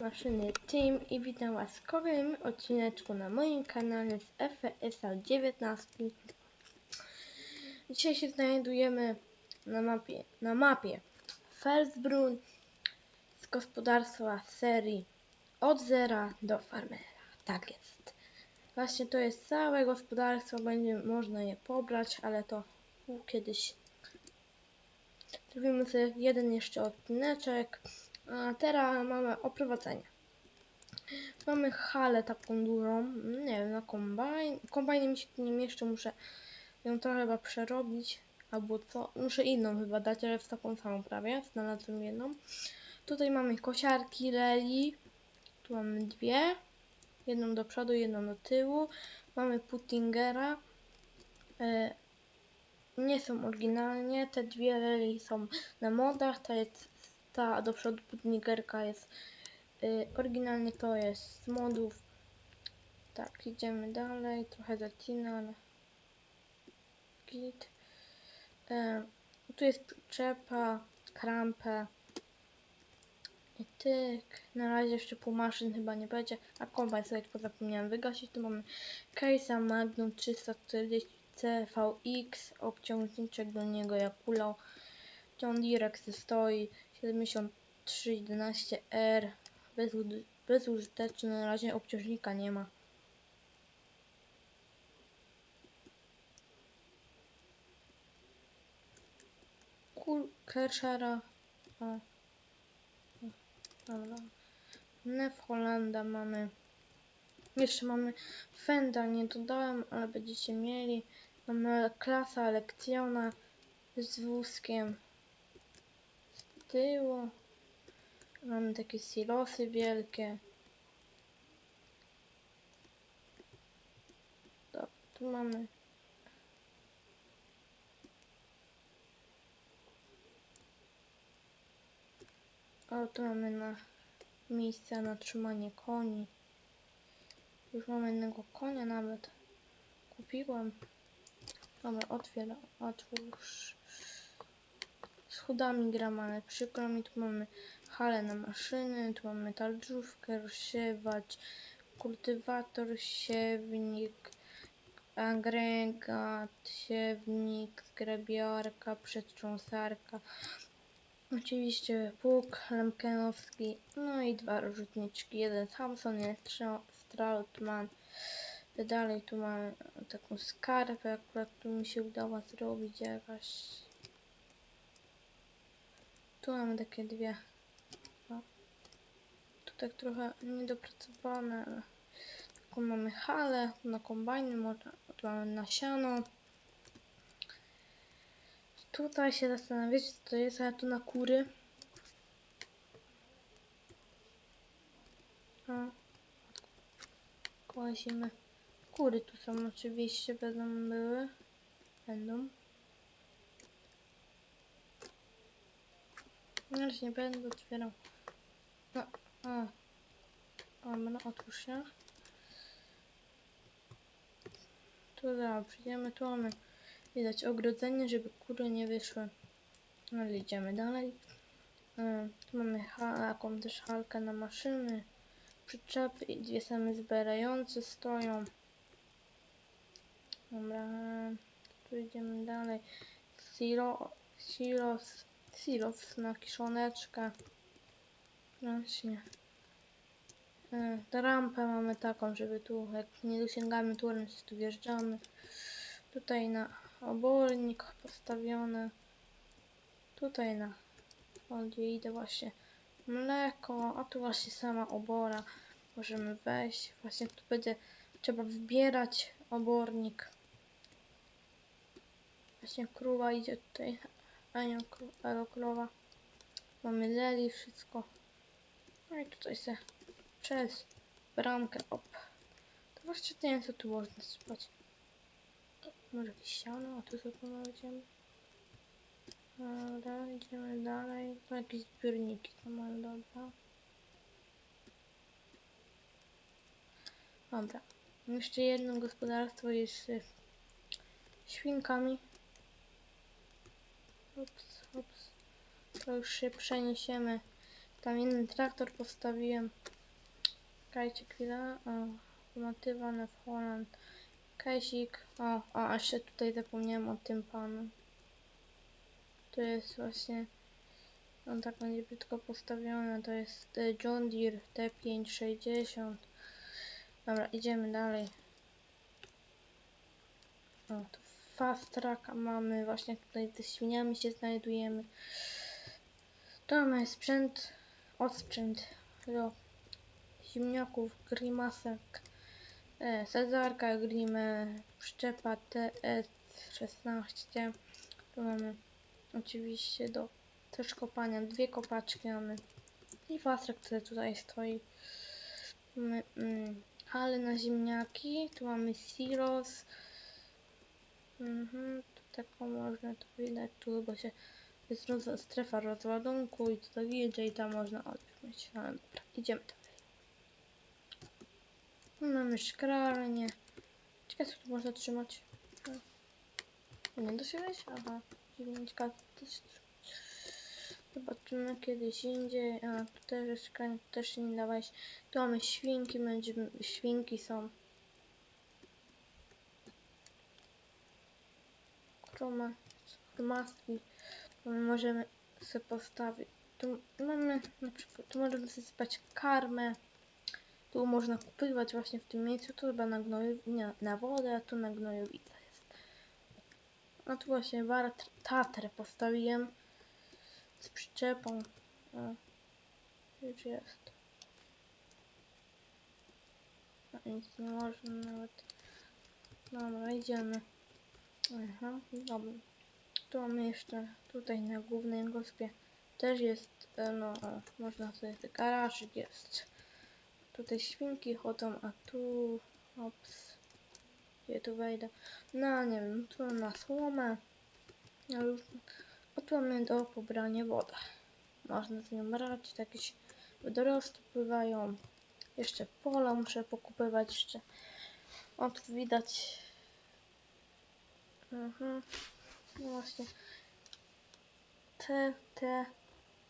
Maszyny Team i witam Was w kolejnym odcineczku na moim kanale z FSA 19. Dzisiaj się znajdujemy na mapie, na mapie Felsbrunn z gospodarstwa serii od zera do farmera. Tak jest. Właśnie to jest całe gospodarstwo, będzie można je pobrać, ale to kiedyś Zrobimy sobie jeden jeszcze odcineczek. A teraz mamy oprowadzenie. Mamy halę taką dużą. Nie wiem, na kombajn. Kombajnie mi się nie mieszczą, muszę ją trochę chyba przerobić. Albo co? Muszę inną chyba dać, ale w taką samą prawie. Znalazłem jedną. Tutaj mamy kosiarki reli. Tu mamy dwie. Jedną do przodu, jedną do tyłu. Mamy puttingera. E, nie są oryginalnie. Te dwie reli są na modach. Ta jest ta do przodu puttingerka jest y, oryginalnie to jest z modów. Tak, idziemy dalej. Trochę zacina, git. E, tu jest przyczepa, krampę. I tyk. Na razie jeszcze pół maszyn chyba nie będzie. A kombajn sobie pozapomniałem wygasić. Tu mamy Case'a Magnum 340 CVX. Obciążniczek do niego jak kulał. John Direct stoi 7311R. Bezud- bezużyteczny. Na razie obciążnika nie ma. Dobra. Nef Hollanda mamy. Jeszcze mamy Fenda, nie dodałem, ale będziecie mieli. Mamy klasa lekcjona z wózkiem tyłu. Mamy takie silosy wielkie. Dobra, tu mamy O, tu mamy na miejsce na trzymanie koni. Już mamy jednego konia nawet. Kupiłam. Dobra, otwieram. Otwórz. Z chudami gram, ale przykro mi. Tu mamy halę na maszyny. Tu mamy taldżówkę, rozsiewać, kultywator, siewnik, agregat, siewnik, zgrabiarka, przetrząsarka. Oczywiście pług lemkenowski, no i dwa rzutniczki. Jeden Samson, jeden Stra- Strautman. Dalej tu mamy taką skarpę, akurat tu mi się udało zrobić jakaś. Tu mamy takie dwie. O. Tu tak trochę niedopracowane, ale taką mamy halę na kombajny, można, tu mamy nasiano. Tutaj się zastanawiacie, co to jest, a tu na kury. O. Kłazimy. Kury tu są oczywiście, będą były. Będą. No już nie będę otwierał. No, o. Dobra, otwórz się. Tu zaraz przyjdziemy, tu mamy widać ogrodzenie, żeby kury nie wyszły. No ale idziemy dalej. Tu mamy taką też halkę na maszyny. Przyczepy i dwie same zbierające stoją. Dobra, tu idziemy dalej. Silo, silos, silos na kiszoneczkę. Właśnie. E, Ta rampę mamy taką, żeby tu, jak nie dosięgamy turem, to tu wjeżdżamy. Tutaj na obornik postawiony. Tutaj na gdzie idę właśnie mleko, a tu właśnie sama obora. Możemy wejść. Właśnie tu będzie trzeba wybierać obornik. Właśnie króla idzie tutaj. Ania kró- królowa. Mamy leli, wszystko. No i tutaj se przez bramkę op. To właśnie nie wiem co tu można spać. Może jakieś siano, a tu sobie pomagamy. Dobra, idziemy dalej. Tu jakieś zbiorniki są, ale dobra. Dobra. Jeszcze jedno gospodarstwo jest z świnkami. Ups, ups. To już się przeniesiemy Tam inny traktor postawiłem. Czekajcie chwilę. O, motywa na Holland. Kajsik. O, a jeszcze tutaj zapomniałem o tym panu. To jest właśnie. On tak będzie brzydko postawiony. To jest e, John Deere T560. Dobra, idziemy dalej. O, tu fast tracka mamy. Właśnie tutaj ze świniami się znajdujemy. Tu mamy sprzęt, odsprzęt do ziemniaków, grimasek, e, grimę, przyczepa TS16. Tu mamy oczywiście do też kopania, dwie kopaczki mamy i fastrak, który tutaj stoi. Mamy mm, hale na ziemniaki, tu mamy silos. Mhm, tu taką można to widać, tu chyba się jest roz, strefa rozładunku i tutaj jedzie i tam można mieć. No dobra, idziemy dalej. Tu mamy szklarnię. Ciekawe, co tu można trzymać. Nie da się wejść? Aha, się trzyma. Zobaczymy kiedyś indziej. A, tu też jest tu też nie da. Tu mamy świnki, będziemy, świnki są. Kroma, maski. Tu możemy sobie postawić. Tu mamy na przykład, tu możemy spać karmę. Tu można kupywać właśnie w tym miejscu. Tu chyba na gnoju, nie, na wodę, a tu na gnojowica jest. A tu właśnie bar tater postawiłem z przyczepą. O, już jest. A nic nie można nawet. Dobra, idziemy. Aha, dobra. Tu mamy jeszcze tutaj na głównej gospie też jest, e, no, o, można sobie, garażyk jest. Tutaj świnki chodzą, a tu, ops, gdzie tu wejdę? No, nie wiem, tu na słomę. No, już, mamy do pobrania wodę. Można z nią brać, to jakieś wodorosty pływają. Jeszcze pola muszę pokupywać, jeszcze, o, tu widać. Mhm. No właśnie. Te, te,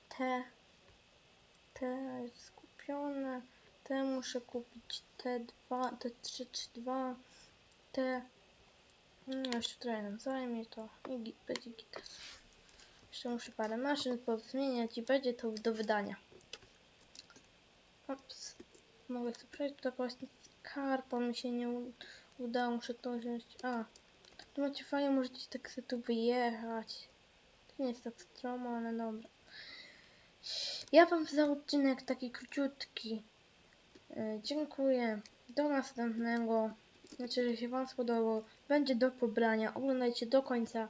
te, te jest skupione. Te muszę kupić. Te dwa, te trzy, trzy, dwa. Te. No jeszcze trochę nam zajmie to. I git, będzie git. Jeszcze muszę parę maszyn pozmieniać i będzie to do wydania. Ops. Mogę sobie przejść. To właśnie karpa mi się nie udało. Muszę to wziąć. A. Tu macie fajnie, możecie tak sobie tu wyjechać. To nie jest tak stromo, ale dobra. Ja wam za odcinek taki króciutki. e, Dziękuję. Do następnego. Znaczy, że się wam spodobał. Będzie do pobrania. Oglądajcie do końca.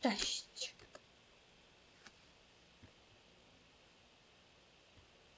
Cześć.